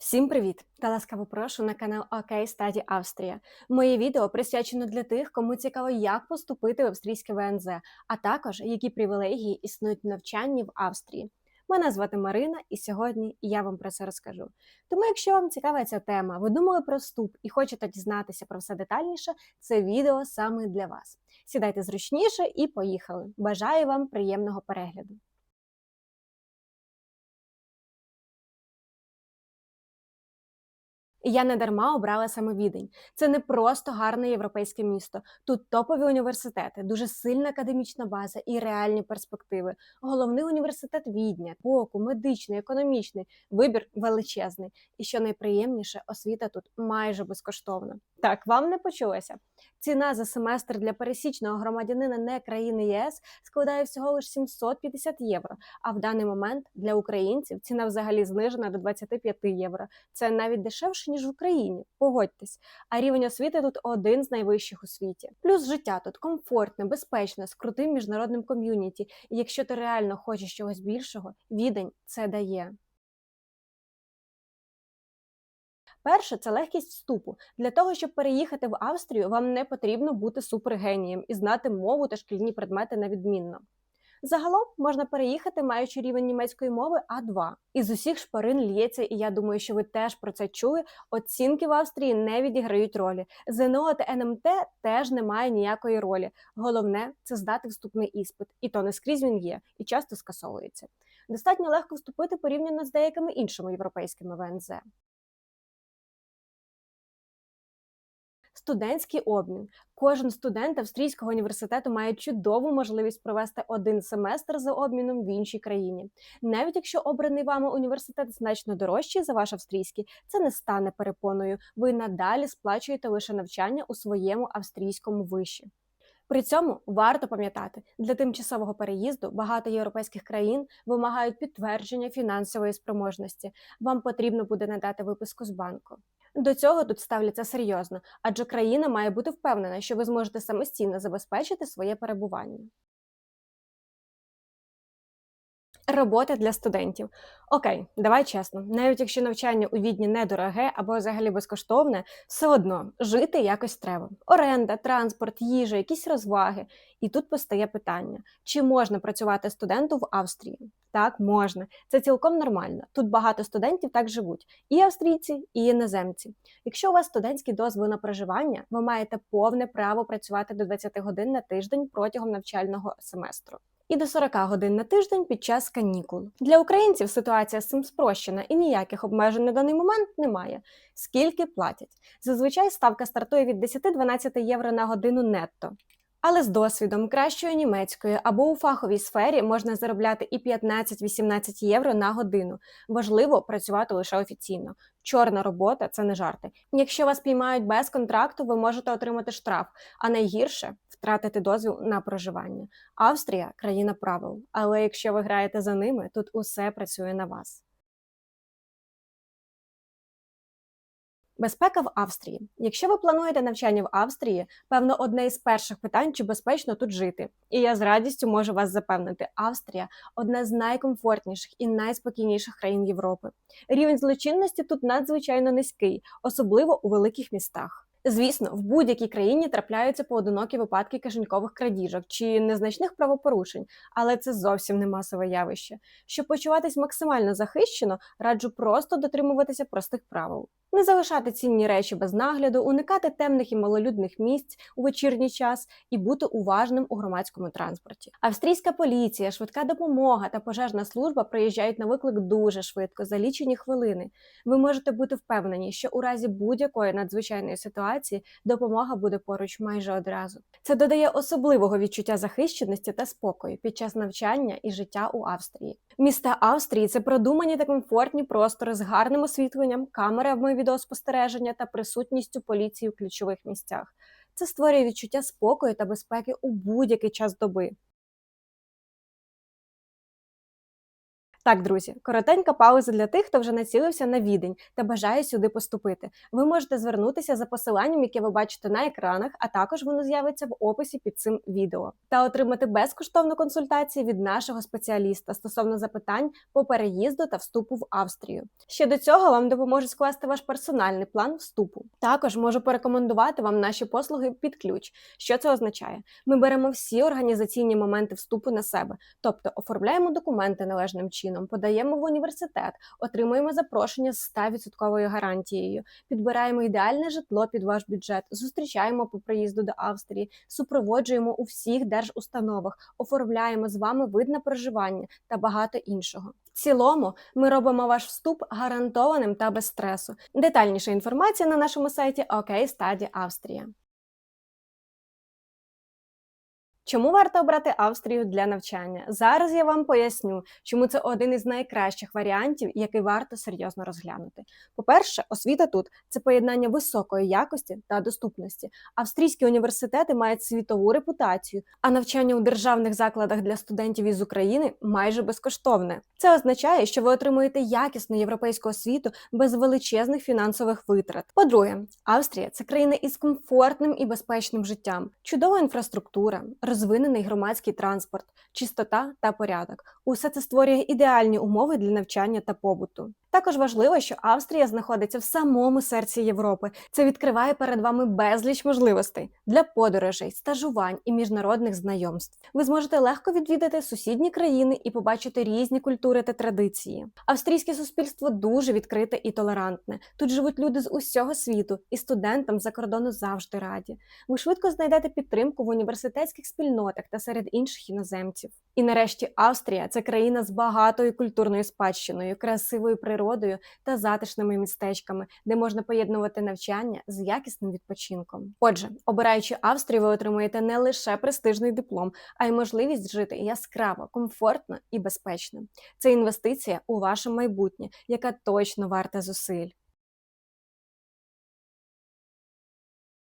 Всім привіт! Та ласкаво прошу на канал ОК Стаді Австрія. Моє відео присвячено для тих, кому цікаво, як поступити в австрійське ВНЗ, а також які привілегії існують в навчанні в Австрії. Мене звати Марина, і сьогодні я вам про це розкажу. Тому, якщо вам цікава ця тема, ви думали про вступ і хочете дізнатися про все детальніше, це відео саме для вас. Сідайте зручніше і поїхали. Бажаю вам приємного перегляду. І я не дарма обрала саме Відень. Це не просто гарне європейське місто. Тут топові університети, дуже сильна академічна база і реальні перспективи. Головний університет Відня, боку, медичний, економічний, вибір величезний. І що найприємніше, освіта тут майже безкоштовна. Так, вам не почулося. Ціна за семестр для пересічного громадянина не країни ЄС складає всього лише 750 євро. А в даний момент для українців ціна взагалі знижена до 25 євро. Це навіть дешевше ніж в Україні. Погодьтесь. А рівень освіти тут один з найвищих у світі. Плюс життя тут комфортне, безпечне, з крутим міжнародним ком'юніті. І якщо ти реально хочеш чогось більшого, відень це дає. Перше це легкість вступу. Для того, щоб переїхати в Австрію, вам не потрібно бути супергенієм і знати мову та шкільні предмети на відмінно. Загалом можна переїхати, маючи рівень німецької мови А2. Із усіх шпарин лється, і я думаю, що ви теж про це чули. Оцінки в Австрії не відіграють ролі. ЗНО та НМТ теж не має ніякої ролі. Головне це здати вступний іспит, і то не скрізь він є, і часто скасовується. Достатньо легко вступити порівняно з деякими іншими європейськими ВНЗ. Студентський обмін. Кожен студент австрійського університету має чудову можливість провести один семестр за обміном в іншій країні. Навіть якщо обраний вами університет значно дорожчий за ваш австрійський, це не стане перепоною. Ви надалі сплачуєте лише навчання у своєму австрійському виші. При цьому варто пам'ятати, для тимчасового переїзду багато європейських країн вимагають підтвердження фінансової спроможності. Вам потрібно буде надати виписку з банку. До цього тут ставляться серйозно, адже країна має бути впевнена, що ви зможете самостійно забезпечити своє перебування. Роботи для студентів. Окей, давай чесно, навіть якщо навчання у відні недороге або взагалі безкоштовне, все одно жити якось треба. Оренда, транспорт, їжа, якісь розваги. І тут постає питання: чи можна працювати студенту в Австрії? Так, можна. Це цілком нормально. Тут багато студентів так живуть: і австрійці, і іноземці. Якщо у вас студентський дозвіл на проживання, ви маєте повне право працювати до 20 годин на тиждень протягом навчального семестру. І до 40 годин на тиждень під час канікул. Для українців ситуація з цим спрощена і ніяких обмежень на даний момент немає. Скільки платять? Зазвичай ставка стартує від 10-12 євро на годину нетто. Але з досвідом кращої німецької або у фаховій сфері можна заробляти і 15-18 євро на годину. Важливо працювати лише офіційно. Чорна робота це не жарти. Якщо вас піймають без контракту, ви можете отримати штраф, а найгірше втратити дозвіл на проживання. Австрія країна правил, але якщо ви граєте за ними, тут усе працює на вас. Безпека в Австрії. Якщо ви плануєте навчання в Австрії, певно, одне із перших питань, чи безпечно тут жити. І я з радістю можу вас запевнити, Австрія одна з найкомфортніших і найспокійніших країн Європи. Рівень злочинності тут надзвичайно низький, особливо у великих містах. Звісно, в будь-якій країні трапляються поодинокі випадки кишенькових крадіжок чи незначних правопорушень, але це зовсім не масове явище. Щоб почуватись максимально захищено, раджу просто дотримуватися простих правил. Не залишати цінні речі без нагляду, уникати темних і малолюдних місць у вечірній час і бути уважним у громадському транспорті. Австрійська поліція, швидка допомога та пожежна служба приїжджають на виклик дуже швидко, за лічені хвилини. Ви можете бути впевнені, що у разі будь-якої надзвичайної ситуації допомога буде поруч майже одразу. Це додає особливого відчуття захищеності та спокою під час навчання і життя у Австрії. Міста Австрії це продумані та комфортні простори з гарним освітленням, камерами відеоспостереження та присутністю поліції в ключових місцях. Це створює відчуття спокою та безпеки у будь-який час доби. Так, друзі, коротенька пауза для тих, хто вже націлився на відень та бажає сюди поступити. Ви можете звернутися за посиланням, яке ви бачите на екранах, а також воно з'явиться в описі під цим відео, та отримати безкоштовну консультацію від нашого спеціаліста стосовно запитань по переїзду та вступу в Австрію. Ще до цього вам допоможуть скласти ваш персональний план вступу. Також можу порекомендувати вам наші послуги під ключ. Що це означає? Ми беремо всі організаційні моменти вступу на себе, тобто оформляємо документи належним чином, подаємо в університет, отримуємо запрошення з 100% гарантією, підбираємо ідеальне житло під ваш бюджет, зустрічаємо по приїзду до Австрії, супроводжуємо у всіх держустановах, оформляємо з вами вид на проживання та багато іншого. В цілому ми робимо ваш вступ гарантованим та без стресу. Детальніша інформація на нашому сайті OK Study Австрія. Чому варто обрати Австрію для навчання? Зараз я вам поясню, чому це один із найкращих варіантів, який варто серйозно розглянути. По-перше, освіта тут це поєднання високої якості та доступності. Австрійські університети мають світову репутацію, а навчання у державних закладах для студентів із України майже безкоштовне. Це означає, що ви отримуєте якісну європейську освіту без величезних фінансових витрат. По-друге, Австрія це країна із комфортним і безпечним життям, чудова інфраструктура, розвинений громадський транспорт, чистота та порядок. Усе це створює ідеальні умови для навчання та побуту. Також важливо, що Австрія знаходиться в самому серці Європи. Це відкриває перед вами безліч можливостей для подорожей, стажувань і міжнародних знайомств. Ви зможете легко відвідати сусідні країни і побачити різні культури та традиції. Австрійське суспільство дуже відкрите і толерантне. Тут живуть люди з усього світу, і студентам за кордону завжди раді. Ви швидко знайдете підтримку в університетських спільнотах та серед інших іноземців. І нарешті Австрія це країна з багатою культурною спадщиною, красивою природою та затишними містечками, де можна поєднувати навчання з якісним відпочинком. Отже, обираючи Австрію, ви отримуєте не лише престижний диплом, а й можливість жити яскраво, комфортно і безпечно. Це інвестиція у ваше майбутнє, яка точно варта зусиль.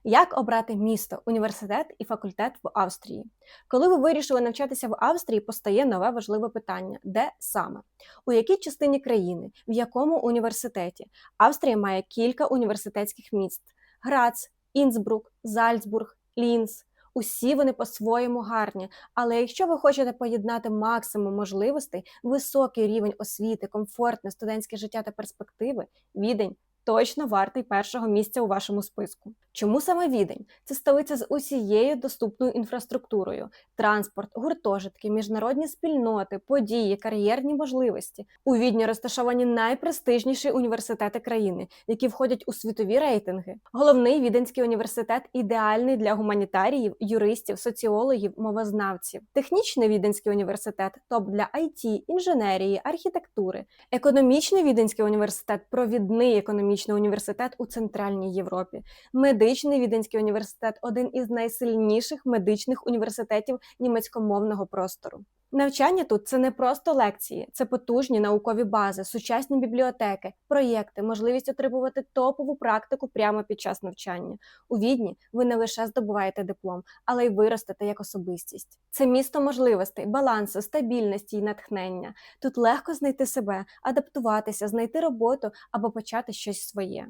Як обрати місто, університет і факультет в Австрії? Коли ви вирішили навчатися в Австрії, постає нове важливе питання: де саме? У якій частині країни, в якому університеті? Австрія має кілька університетських міст: Грац, Інсбрук, Зальцбург, Лінц. Усі вони по-своєму гарні, але якщо ви хочете поєднати максимум можливостей, високий рівень освіти, комфортне студентське життя та перспективи, відень точно вартий першого місця у вашому списку. Чому саме Відень? Це столиця з усією доступною інфраструктурою: транспорт, гуртожитки, міжнародні спільноти, події, кар'єрні можливості. У Відні розташовані найпрестижніші університети країни, які входять у світові рейтинги. Головний віденський університет ідеальний для гуманітаріїв, юристів, соціологів, мовознавців. Технічний віденський університет топ для IT, інженерії, архітектури. Економічний віденський університет провідний економічний університет у Центральній Європі. Медичний віденський університет один із найсильніших медичних університетів німецькомовного простору. Навчання тут це не просто лекції, це потужні наукові бази, сучасні бібліотеки, проєкти, можливість отримувати топову практику прямо під час навчання. У відні ви не лише здобуваєте диплом, але й виростете як особистість. Це місто можливостей, балансу, стабільності і натхнення. Тут легко знайти себе, адаптуватися, знайти роботу або почати щось своє.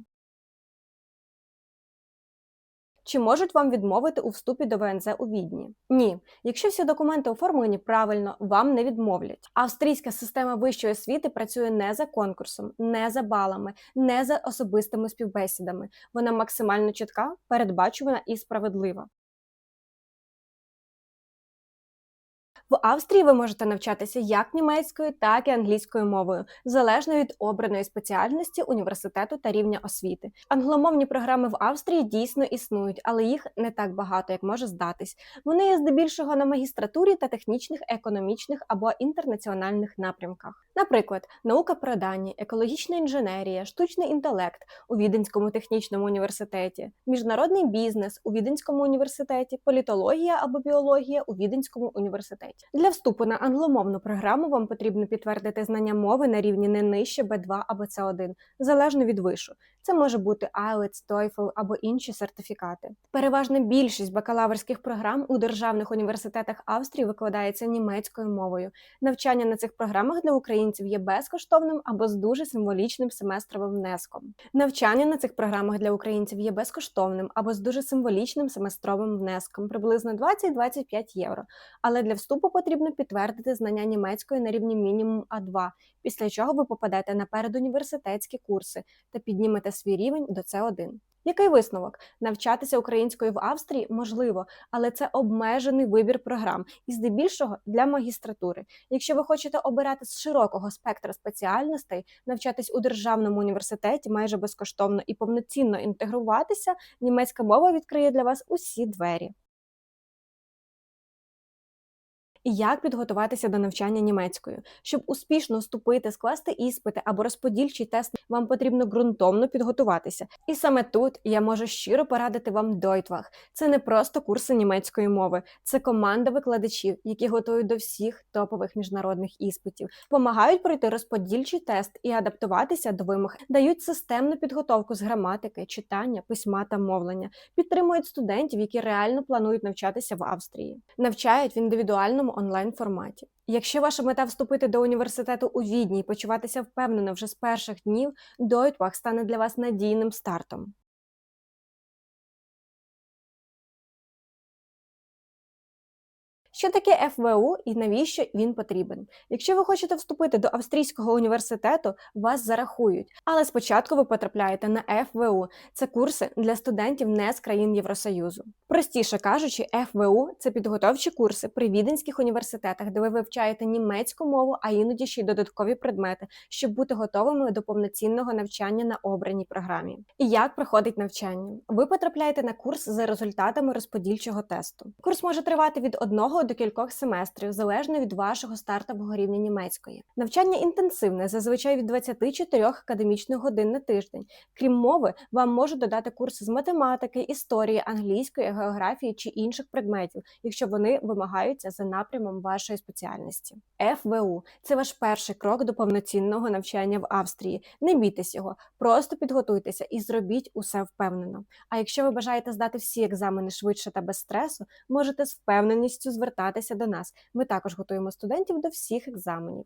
Чи можуть вам відмовити у вступі до ВНЗ у Відні? Ні. Якщо всі документи оформлені правильно, вам не відмовлять. Австрійська система вищої освіти працює не за конкурсом, не за балами, не за особистими співбесідами. Вона максимально чітка, передбачувана і справедлива. В Австрії ви можете навчатися як німецькою, так і англійською мовою, залежно від обраної спеціальності університету та рівня освіти. Англомовні програми в Австрії дійсно існують, але їх не так багато, як може здатись. Вони є здебільшого на магістратурі та технічних, економічних або інтернаціональних напрямках. Наприклад, наука про дані, екологічна інженерія, штучний інтелект у Віденському технічному університеті, міжнародний бізнес у Віденському університеті, політологія або біологія у Віденському університеті. Для вступу на англомовну програму вам потрібно підтвердити знання мови на рівні не нижче B2 або C1, залежно від вишу. Це може бути IELTS, TOEFL або інші сертифікати. Переважна більшість бакалаврських програм у державних університетах Австрії викладається німецькою мовою. Навчання на цих програмах для українців є безкоштовним або з дуже символічним семестровим внеском. Навчання на цих програмах для українців є безкоштовним або з дуже символічним семестровим внеском, приблизно 20-25 євро. Але для вступу потрібно підтвердити знання німецької на рівні мінімум А2, після чого ви попадете на передуніверситетські курси та піднімете свій рівень до С1. Який висновок? Навчатися українською в Австрії можливо, але це обмежений вибір програм і здебільшого для магістратури. Якщо ви хочете обирати з широкого спектра спеціальностей, навчатись у державному університеті майже безкоштовно і повноцінно інтегруватися, німецька мова відкриє для вас усі двері. І як підготуватися до навчання німецькою? Щоб успішно вступити, скласти іспити або розподільчий тест, вам потрібно ґрунтовно підготуватися. І саме тут я можу щиро порадити вам Deutwach. Це не просто курси німецької мови, це команда викладачів, які готують до всіх топових міжнародних іспитів, допомагають пройти розподільчий тест і адаптуватися до вимог, дають системну підготовку з граматики, читання, письма та мовлення, підтримують студентів, які реально планують навчатися в Австрії, навчають в індивідуальному онлайн форматі. Якщо ваша мета вступити до університету у Відні і почуватися впевнено вже з перших днів, Deutwach стане для вас надійним стартом. Що таке ФВУ і навіщо він потрібен? Якщо ви хочете вступити до австрійського університету, вас зарахують. Але спочатку ви потрапляєте на ФВУ. Це курси для студентів не з країн Євросоюзу. Простіше кажучи, ФВУ це підготовчі курси при віденських університетах, де ви вивчаєте німецьку мову, а іноді ще й додаткові предмети, щоб бути готовими до повноцінного навчання на обраній програмі. І як проходить навчання? Ви потрапляєте на курс за результатами розподільчого тесту. Курс може тривати від одного до кількох семестрів, залежно від вашого стартового рівня німецької. Навчання інтенсивне, зазвичай від 24 академічних годин на тиждень. Крім мови, вам можуть додати курси з математики, історії, англійської, географії чи інших предметів, якщо вони вимагаються за напрямом вашої спеціальності. ФВУ це ваш перший крок до повноцінного навчання в Австрії. Не бійтесь його, просто підготуйтеся і зробіть усе впевнено. А якщо ви бажаєте здати всі екзамени швидше та без стресу, можете з впевненістю звертатися до нас. Ми також готуємо студентів до всіх екзаменів.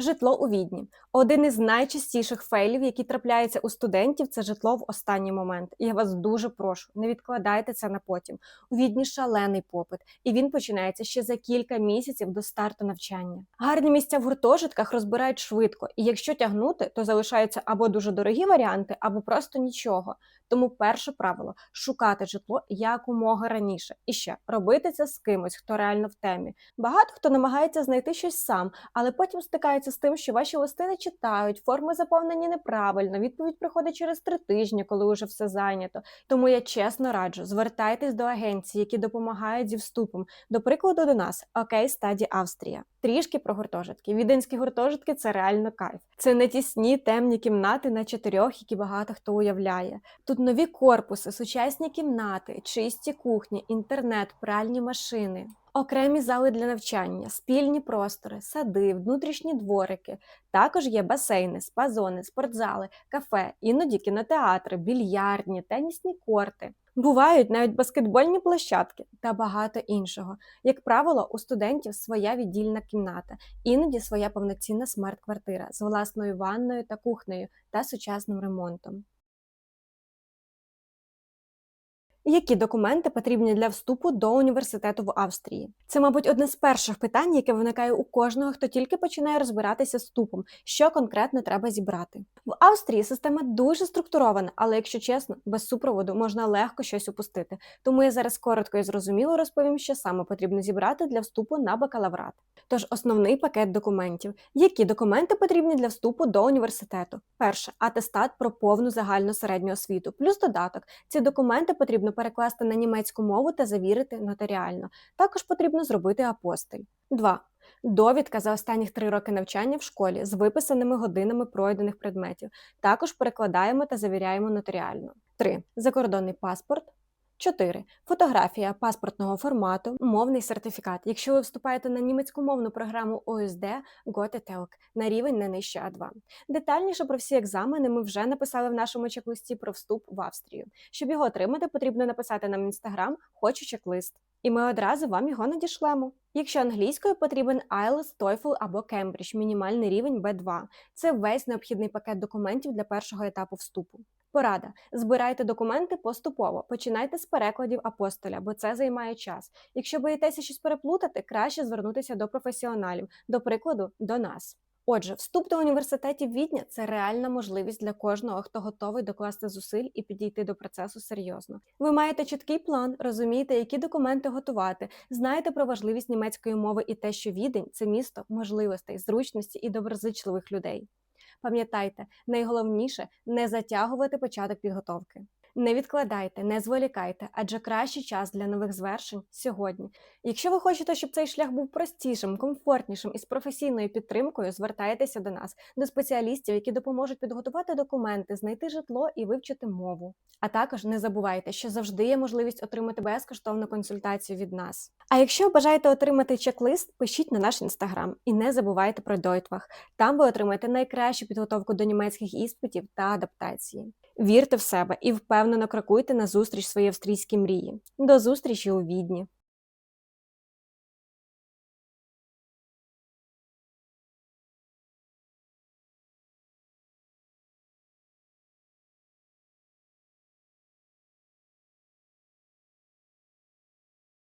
Житло у відні один із найчастіших фейлів, які трапляються у студентів, це житло в останній момент. І я вас дуже прошу, не відкладайте це на потім. У відні шалений попит, і він починається ще за кілька місяців до старту навчання. Гарні місця в гуртожитках розбирають швидко, і якщо тягнути, то залишаються або дуже дорогі варіанти, або просто нічого. Тому перше правило шукати житло якомога раніше. І ще робити це з кимось, хто реально в темі. Багато хто намагається знайти щось сам, але потім стикається з тим, що ваші листи не читають, форми заповнені неправильно, відповідь приходить через три тижні, коли вже все зайнято. Тому я чесно раджу, звертайтесь до агенцій, які допомагають зі вступом. До прикладу, до нас Окей Стаді Австрія. Трішки про гуртожитки. Віденські гуртожитки це реально кайф. Це не тісні темні кімнати на чотирьох, які багато хто уявляє. Тут нові корпуси, сучасні кімнати, чисті кухні, інтернет, пральні машини. Окремі зали для навчання, спільні простори, сади, внутрішні дворики. Також є басейни, спа-зони, спортзали, кафе, іноді кінотеатри, більярдні, тенісні корти. Бувають навіть баскетбольні площадки та багато іншого. Як правило, у студентів своя віддільна кімната, іноді своя повноцінна смарт-квартира з власною ванною та кухнею та сучасним ремонтом. Які документи потрібні для вступу до університету в Австрії? Це, мабуть, одне з перших питань, яке виникає у кожного, хто тільки починає розбиратися з вступом, що конкретно треба зібрати. В Австрії система дуже структурована, але якщо чесно, без супроводу можна легко щось упустити. Тому я зараз коротко і зрозуміло розповім, що саме потрібно зібрати для вступу на бакалаврат. Тож основний пакет документів. Які документи потрібні для вступу до університету? Перше атестат про повну загальну середню освіту, плюс додаток. Ці документи потрібно перекласти на німецьку мову та завірити нотаріально. Також потрібно зробити апостиль. 2. Довідка за останніх три роки навчання в школі з виписаними годинами пройдених предметів. Також перекладаємо та завіряємо нотаріально. 3. Закордонний паспорт. 4. Фотографія паспортного формату, мовний сертифікат. Якщо ви вступаєте на німецькомовну програму ОСД Goethe-Telk на рівень не нижче А2. Детальніше про всі екзамени ми вже написали в нашому чек-листі про вступ в Австрію. Щоб його отримати, потрібно написати нам в інстаграм Хочу чек-лист. І ми одразу вам його надішлемо. Якщо англійською потрібен IELTS, TOEFL або Cambridge, мінімальний рівень B2. Це весь необхідний пакет документів для першого етапу вступу. Порада: збирайте документи поступово. Починайте з перекладів апостоля, бо це займає час. Якщо боїтеся щось переплутати, краще звернутися до професіоналів, до прикладу, до нас. Отже, вступ до університетів Відня це реальна можливість для кожного, хто готовий докласти зусиль і підійти до процесу серйозно. Ви маєте чіткий план, розумієте, які документи готувати, знаєте про важливість німецької мови і те, що Відень це місто можливостей, зручності і доброзичливих людей. Пам'ятайте, найголовніше не затягувати початок підготовки. Не відкладайте, не зволікайте, адже кращий час для нових звершень сьогодні. Якщо ви хочете, щоб цей шлях був простішим, комфортнішим і з професійною підтримкою, звертайтеся до нас, до спеціалістів, які допоможуть підготувати документи, знайти житло і вивчити мову. А також не забувайте, що завжди є можливість отримати безкоштовну консультацію від нас. А якщо бажаєте отримати чек-лист, пишіть на наш інстаграм і не забувайте про Дойтвах. Там ви отримаєте найкращу підготовку до німецьких іспитів та адаптації. Вірте в себе і впевнено крокуйте на зустріч своїй австрійській мрії. До зустрічі у відні!